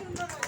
10만 원.